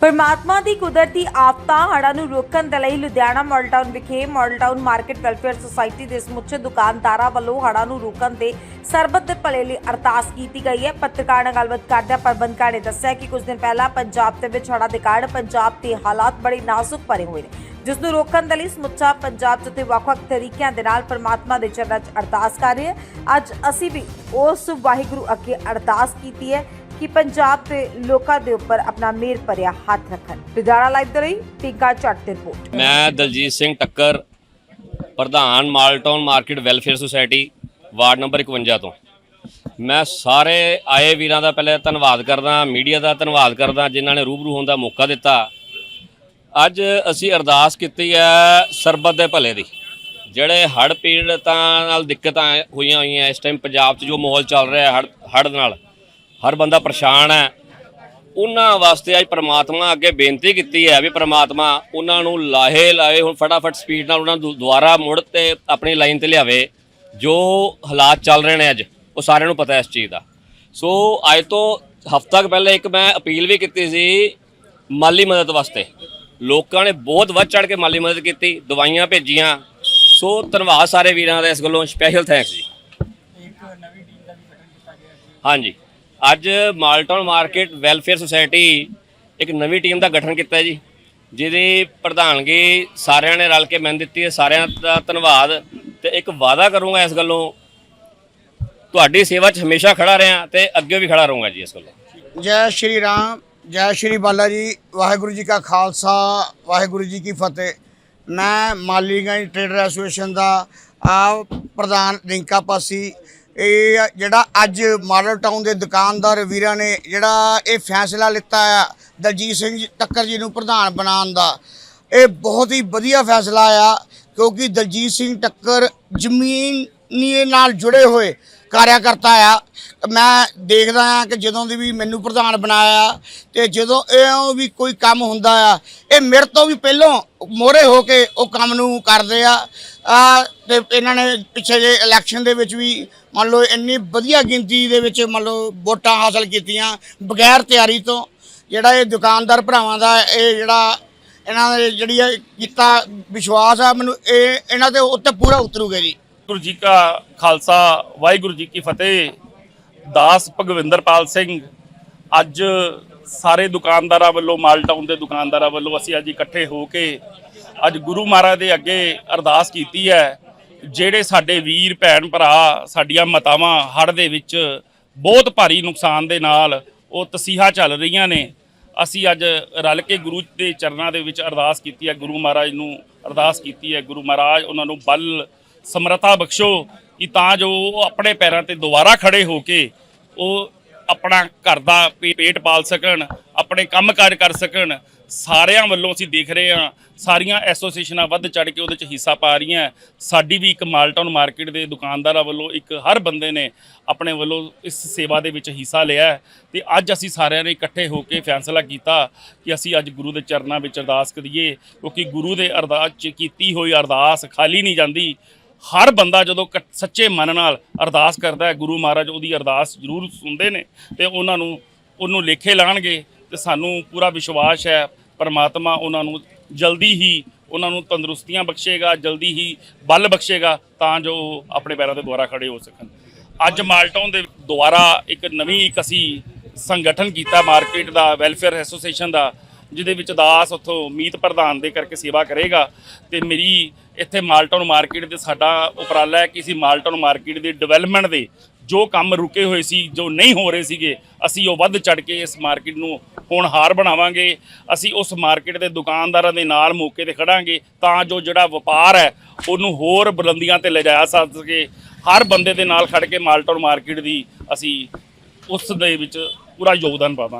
ਪਰਮਾਤਮਾ ਦੀ ਕੁਦਰਤੀ ਆਫਤਾਂ ਹੜ੍ਹਾਂ ਨੂੰ ਰੋਕਣ ਦੇ ਲਈ ਲੁਧਿਆਣਾ ਮਾਡਲ ਟਾਊਨ ਵਿਖੇ model town market welfare society ਦੇ ਸਮੁੱਚੇ ਦੁਕਾਨਦਾਰਾਂ ਵੱਲੋਂ ਹੜ੍ਹਾਂ ਨੂੰ ਰੋਕਣ ਦੇ ਸਰਬਤ ਦੇ ਭਲੇ ਲਈ ਅਰਦਾਸ ਕੀਤੀ ਗਈ ਹੈ। ਪੱਤਰਕਾਰ ਨਾਲ ਗੱਲਬਾਤ ਕਰਦਿਆਂ ਪ੍ਰਬੰਧਕਾਂ ਨੇ ਦੱਸਿਆ ਕਿ ਕੁਝ ਦਿਨ ਪਹਿਲਾਂ ਪੰਜਾਬ ਦੇ ਵਿੱਚ ਹੜ੍ਹਾਂ ਦੇ ਕਾਰਨ ਪੰਜਾਬ ਦੇ ਹਾਲਾਤ ਬੜੇ ਨਾਜ਼ੁਕ ਭਰੇ ਹੋਏ ਨੇ। ਜਿਸ ਨੂੰ ਰੋਕਣ ਦੇ ਲਈ ਸਮੁੱਚਾ ਪੰਜਾਬ ਜਿੱਥੇ ਵੱਖ-ਵੱਖ ਤਰੀਕਿਆਂ ਦੇ ਨਾਲ ਪ੍ਰਮਾਤਮਾ ਦੇ ਚਰਨਾਂ 'ਚ ਅਰਦਾਸ ਕਰ ਰਹੇ ਹੈ। ਅੱਜ ਅਸੀਂ ਵੀ ਉਸ ਵਾਹਿਗੁਰੂ ਅੱਗੇ ਅਰਦਾਸ ਕੀਤੀ ਹੈ। ਕਿ ਪੰਜਾਬ ਦੇ ਲੋਕਾਂ ਦੇ ਉੱਪਰ ਆਪਣਾ ਮੇਰ ਭਰਿਆ ਹੱਥ ਰੱਖਣ। ਲੁਧਿਆਣਾ ਲਾਈਵ ਦੇ ਲਈ ਟੀਕਾ ਚੱਟ ਦੀ ਰਿਪੋਰਟ। ਮੈਂ ਦਲਜੀਤ ਸਿੰਘ ਟੱਕਰ, ਪ੍ਰਧਾਨ model town market welfare society, ward number 51 ਤੋਂ। ਮੈਂ ਸਾਰੇ ਆਏ ਵੀਰਾਂ ਦਾ ਪਹਿਲੇ ਧੰਨਵਾਦ ਕਰਦਾ, ਮੀਡੀਆ ਦਾ ਧੰਨਵਾਦ ਕਰਦਾ, ਜਿਨ੍ਹਾਂ ਨੇ ਰੂਬਰੂ ਹੋਣ ਦਾ ਮੌਕਾ ਦਿੱਤਾ। ਅੱਜ ਅਸੀਂ ਅਰਦਾਸ ਕੀਤੀ ਹੈ ਸਰਬੱਤ ਦੇ ਭਲੇ ਦੀ। ਜਿਹੜੇ ਹੜ੍ਹ ਪੀੜਤਾਂ ਨਾਲ ਦਿੱਕਤਾਂ ਹੋਈਆਂ ਹੋਈਆਂ ਇਸ ਟਾਈਮ ਪੰਜਾਬ 'ਚ ਜੋ ਮਾਹੌਲ ਚੱਲ ਰਿਹਾ ਹੜ੍ਹ ਹੜ੍ਹ ਨਾਲ ਹਰ ਬੰਦਾ ਪਰੇਸ਼ਾਨ ਹੈ। ਉਹਨਾਂ ਵਾਸਤੇ ਅੱਜ ਪ੍ਰਮਾਤਮਾ ਅੱਗੇ ਬੇਨਤੀ ਕੀਤੀ ਹੈ ਵੀ ਪ੍ਰਮਾਤਮਾ ਉਹਨਾਂ ਨੂੰ ਲਾਹੇ ਲਾਏ ਹੁਣ ਫਟਾਫਟ ਸਪੀਡ ਨਾਲ ਉਹਨਾਂ ਨੂੰ ਦੁ- ਦੁਬਾਰਾ ਮੁੜ ਤੇ ਆਪਣੀ ਲਾਈਨ ਤੇ ਲਿਆਵੇ। ਜੋ ਹਾਲਾਤ ਚੱਲ ਰਹੇ ਨੇ ਅੱਜ, ਉਹ ਸਾਰਿਆਂ ਨੂੰ ਪਤਾ ਹੈ ਇਸ ਚੀਜ਼ ਦਾ। ਸੋ ਅੱਜ ਤੋਂ ਹਫ਼ਤਾ ਕੁ ਪਹਿਲਾਂ ਇੱਕ ਮੈਂ ਅਪੀਲ ਵੀ ਕੀਤੀ ਸੀ ਮਾਲੀ ਮਦਦ ਵਾਸਤੇ। ਲੋਕਾਂ ਨੇ ਬਹੁਤ ਵੱਧ ਚੜ ਕੇ ਮਾਲੀ ਮਦਦ ਕੀਤੀ, ਦਵਾਈਆਂ ਭੇਜੀਆਂ। ਸੋ ਧੰਨਵਾਦ ਸਾਰੇ ਵੀਰਾਂ ਦਾ ਇਸ ਗੱਲੋਂ ਸਪੈਸ਼ਲ ਥੈਂਕਸ ਜੀ। ਹਾਂਜੀ। ਅੱਜ ਮਾਲਟਾਊਨ ਮਾਰਕੀਟ ਵੈਲਫੇਅਰ ਸੁਸਾਇਟੀ ਇੱਕ ਨਵੀਂ ਟੀਮ ਦਾ ਗਠਨ ਕੀਤਾ ਜੀ, ਜਿਹਦੀ ਪ੍ਰਧਾਨਗੀ ਸਾਰਿਆਂ ਨੇ ਰਲ ਕੇ ਮੈਨੂੰ ਦਿੱਤੀ ਹੈ, ਸਾਰਿਆਂ ਦਾ ਧੰਨਵਾਦ ਤੇ ਇੱਕ ਵਾਅਦਾ ਕਰੂੰਗਾ ਇਸ ਗੱਲੋਂ। ਤੁਹਾਡੀ ਸੇਵਾ 'ਚ ਹਮੇਸ਼ਾ ਖੜਾ ਰਿਹਾ ਤੇ ਅੱਗੇ ਵੀ ਖੜਾ ਰਹੂੰਗਾ ਜੀ ਇਸ ਗੱਲੋਂ। ਜੈ ਸ਼੍ਰੀ ਰਾਮ, ਜੈ ਸ਼੍ਰੀ ਬਾਲਾ ਜੀ, ਵਾਹਿਗੁਰੂ ਜੀ ਕਾ ਖਾਲਸਾ, ਵਾਹਿਗੁਰੂ ਜੀ ਕੀ ਫਤਿਹ। ਮੈਂ ਮਾਲੀਗੰਜ ਟ੍ਰੇਡਰ ਐਸੋਸੀਏਸ਼ਨ ਦਾ ਆ ਪ੍ਰਧਾਨ ਰਿੰਕਾ ਪਾਸੀ ਇਹ ਜਿਹੜਾ ਅੱਜ ਮਾਡਲ ਟਾਊਨ ਦੇ ਦੁਕਾਨਦਾਰ ਵੀਰਾਂ ਨੇ ਜਿਹੜਾ ਇਹ ਫੈਸਲਾ ਲਿੱਤਾ ਆ, ਦਲਜੀਤ ਸਿੰਘ ਟੱਕਰ ਜੀ ਨੂੰ ਪ੍ਰਧਾਨ ਬਣਾਉਣ ਦਾ, ਇਹ ਬਹੁਤ ਹੀ ਵਧੀਆ ਫੈਸਲਾ ਆ, ਕਿਉਂਕਿ ਦਲਜੀਤ ਸਿੰਘ ਟੱਕਰ ਜ਼ਮੀਨ ਨਾਲ ਜੁੜੇ ਹੋਏ ਕਾਰਿਆਕਰਤਾ ਆ। ਮੈਂ ਦੇਖਦਾ ਆ ਕਿ ਜਦੋਂ ਦੀ ਵੀ ਮੈਨੂੰ ਪ੍ਰਧਾਨ ਬਣਾਇਆ ਤੇ ਜਦੋਂ ਇਹ ਵੀ ਕੋਈ ਕੰਮ ਹੁੰਦਾ ਆ, ਇਹ ਮੇਰੇ ਤੋਂ ਵੀ ਪਹਿਲਾਂ ਮੋਰੇ ਹੋ ਕੇ ਉਹ ਕੰਮ ਨੂੰ ਕਰਦੇ ਆ। ਆ ਤੇ ਇਹਨਾਂ ਨੇ ਪਿੱਛੇ ਜੇ ਇਲੈਕਸ਼ਨ ਦੇ ਵਿੱਚ ਵੀ ਮੰਨ ਲਓ ਇੰਨੀ ਵਧੀਆ ਗਿਣਤੀ ਦੇ ਵਿੱਚ ਮੰਨ ਲਓ ਵੋਟਾਂ ਹਾਸਲ ਕੀਤੀਆਂ ਬਗੈਰ ਤਿਆਰੀ ਤੋਂ। ਜਿਹੜਾ ਇਹ ਦੁਕਾਨਦਾਰ ਭਰਾਵਾਂ ਦਾ ਇਹ ਜਿਹੜਾ ਇਹਨਾਂ ਦੇ ਜਿਹੜੀ ਇਹ ਕੀਤਾ ਵਿਸ਼ਵਾਸ ਆ, ਮੈਨੂੰ ਇਹ ਇਹਨਾਂ ਦੇ ਉੱਤੇ ਪੂਰਾ ਉਤਰੂਗਾ ਜੀ। ਵਾਹਿਗੁਰੂ ਜੀ ਕਾ ਖਾਲਸਾ, ਵਾਹਿਗੁਰੂ ਜੀ ਕੀ ਫਤਿਹ। ਦਾਸ ਭਗਵਿੰਦਰਪਾਲ ਸਿੰਘ ਅੱਜ ਸਾਰੇ ਦੁਕਾਨਦਾਰਾਂ ਵੱਲੋਂ, ਮਾਲ ਟਾਊਨ ਦੇ ਦੁਕਾਨਦਾਰਾਂ ਵੱਲੋਂ ਅਸੀਂ ਅੱਜ ਇਕੱਠੇ ਹੋ ਕੇ ਅੱਜ ਗੁਰੂ ਮਹਾਰਾਜ ਦੇ ਅੱਗੇ ਅਰਦਾਸ ਕੀਤੀ ਹੈ, ਜਿਹੜੇ ਸਾਡੇ ਵੀਰ, ਭੈਣ, ਭਰਾ ਸਾਡੀਆਂ ਮਾਤਾਵਾਂ ਹੜ੍ਹ ਦੇ ਵਿੱਚ ਬਹੁਤ ਭਾਰੀ ਨੁਕਸਾਨ ਦੇ ਨਾਲ ਉਹ ਤਸੀਹਾ ਚੱਲ ਰਹੀਆਂ ਨੇ। ਅਸੀਂ ਅੱਜ ਰਲ ਕੇ ਗੁਰੂ ਦੇ ਚਰਨਾਂ ਦੇ ਵਿੱਚ ਅਰਦਾਸ ਕੀਤੀ ਹੈ, ਗੁਰੂ ਮਹਾਰਾਜ ਨੂੰ ਅਰਦਾਸ ਕੀਤੀ ਹੈ, ਗੁਰੂ ਮਹਾਰਾਜ ਉਹਨਾਂ ਨੂੰ ਬਲ ਸਮਰੱਥਾ ਬਖਸ਼ੋ ਕਿ ਤਾਂ ਜੋ ਉਹ ਆਪਣੇ ਪੈਰਾਂ ਤੇ ਦੁਬਾਰਾ ਖੜੇ ਹੋ ਕੇ ਉਹ ਆਪਣਾ ਘਰ ਦਾ ਪੇ- ਪੇਟ ਪਾਲ ਸਕਣ, ਆਪਣੇ ਕੰਮਕਾਜ ਕਰ ਸਕਣ। ਸਾਰਿਆਂ ਵੱਲੋਂ ਅਸੀਂ ਦੇਖ ਰਹੇ ਹਾਂ, ਸਾਰੀਆਂ ਐਸੋਸੀਏਸ਼ਨਾਂ ਵੱਧ ਚੜ ਕੇ ਉਹਦੇ 'ਚ ਹਿੱਸਾ ਪਾ ਰਹੀਆਂ ਸਾਡੀ ਵੀ ਇੱਕ ਮਾਲਟਾਊਨ ਮਾਰਕੀਟ ਦੇ ਦੁਕਾਨਦਾਰਾਂ ਵੱਲੋਂ ਇੱਕ ਹਰ ਬੰਦੇ ਨੇ ਆਪਣੇ ਵੱਲੋਂ ਇਸ ਸੇਵਾ ਦੇ ਵਿੱਚ ਹਿੱਸਾ ਲਿਆ ਹੈ। ਤੇ ਅੱਜ ਅਸੀਂ ਸਾਰਿਆਂ ਨੇ ਇਕੱਠੇ ਹੋ ਕੇ ਫੈਸਲਾ ਕੀਤਾ ਕਿ ਅਸੀਂ ਅੱਜ ਗੁਰੂ ਦੇ ਚਰਨਾਂ ਵਿੱਚ ਅਰਦਾਸ ਕਰੀਏ, ਕਿਉਂਕਿ ਗੁਰੂ ਦੇ ਅਰਦਾਸ 'ਚ ਕੀਤੀ ਹੋਈ ਅਰਦਾਸ ਖਾਲੀ ਨਹੀਂ ਜਾਂਦੀ ਹਰ ਬੰਦਾ ਜਦੋਂ ਕ- ਸੱਚੇ ਮਨ ਨਾਲ ਅਰਦਾਸ ਕਰਦਾ ਹੈ, ਗੁਰੂ ਮਹਾਰਾਜ ਉਹਦੀ ਅਰਦਾਸ ਜ਼ਰੂਰ ਸੁਣਦੇ ਨੇ ਤੇ ਉਹਨਾਂ ਨੂੰ, ਉਹਨੂੰ ਲੇਖੇ ਲਾਣਗੇ ਤੇ ਸਾਨੂੰ ਪੂਰਾ ਵਿਸ਼ਵਾਸ ਹੈ, ਪਰਮਾਤਮਾ ਉਹਨਾਂ ਨੂੰ ਜਲਦੀ ਹੀ ਉਹਨਾਂ ਨੂੰ ਤੰਦਰੁਸਤੀਆਂ ਬਖਸ਼ੇਗਾ, ਜਲਦੀ ਹੀ ਬਲ ਬਖਸ਼ੇਗਾ, ਤਾਂ ਜੋ ਉਹ ਆਪਣੇ ਪੈਰਾਂ ਤੇ ਦੁਬਾਰਾ ਖੜੇ ਹੋ ਸਕਣ। ਅੱਜ ਮਾਲਟਾਊਨ ਦੇ ਦੁਆਰਾ ਇੱਕ ਨਵੀਂ ਇੱਕ ਅਸੀਂ ਸੰਗਠਨ ਕੀਤਾ, ਮਾਰਕੀਟ ਦਾ, ਵੈਲਫੇਅਰ ਐਸੋਸੀਏਸ਼ਨ ਦਾ, ਜਿਹਦੇ ਵਿੱਚ ਦਾਸ ਉੱਥੋਂ ਮੀਤ ਪ੍ਰਧਾਨ ਦੇ ਕਰਕੇ ਸੇਵਾ ਕਰੇਗਾ ਤੇ ਮੇਰੀ ਇੱਥੇ ਮਾਲਟਾਊਨ ਮਾਰਕੀਟ ਦੇ ਸਾਡਾ ਉਪਰਾਲਾ ਹੈ ਕਿ ਅਸੀਂ ਮਾਲਟਾਊਨ ਮਾਰਕੀਟ ਦੇ ਡਿਵੈਲਪਮੈਂਟ ਦੇ ਜੋ ਕੰਮ ਰੁਕੇ ਹੋਏ ਸੀ, ਜੋ ਨਹੀਂ ਹੋ ਰਹੇ ਸੀਗੇ, ਅਸੀਂ ਉਹ ਵੱਧ ਚੜ ਕੇ ਇਸ ਮਾਰਕੀਟ ਨੂੰ ਹੋਣਹਾਰ ਬਣਾਵਾਂਗੇ। ਅਸੀਂ ਉਸ ਮਾਰਕੀਟ ਦੇ ਦੁਕਾਨਦਾਰਾਂ ਦੇ ਨਾਲ ਮੌਕੇ ਤੇ ਖੜਾਂਗੇ ਤਾਂ ਜੋ ਜਿਹੜਾ ਵਪਾਰ ਹੈ, ਉਹਨੂੰ ਹੋਰ ਬੁਲੰਦੀਆਂ ਤੇ ਲਿਜਾਇਆ ਜਾ ਸਕੇ। ਹਰ ਬੰਦੇ ਦੇ ਨਾਲ ਖੜ ਕੇ ਮਾਲਟਾਊਨ ਮਾਰਕੀਟ ਦੀ ਅਸੀਂ ਉਸ ਦੇ ਵਿੱਚ ਪੂਰਾ ਯੋਗਦਾਨ ਪਾਵਾਂਗੇ।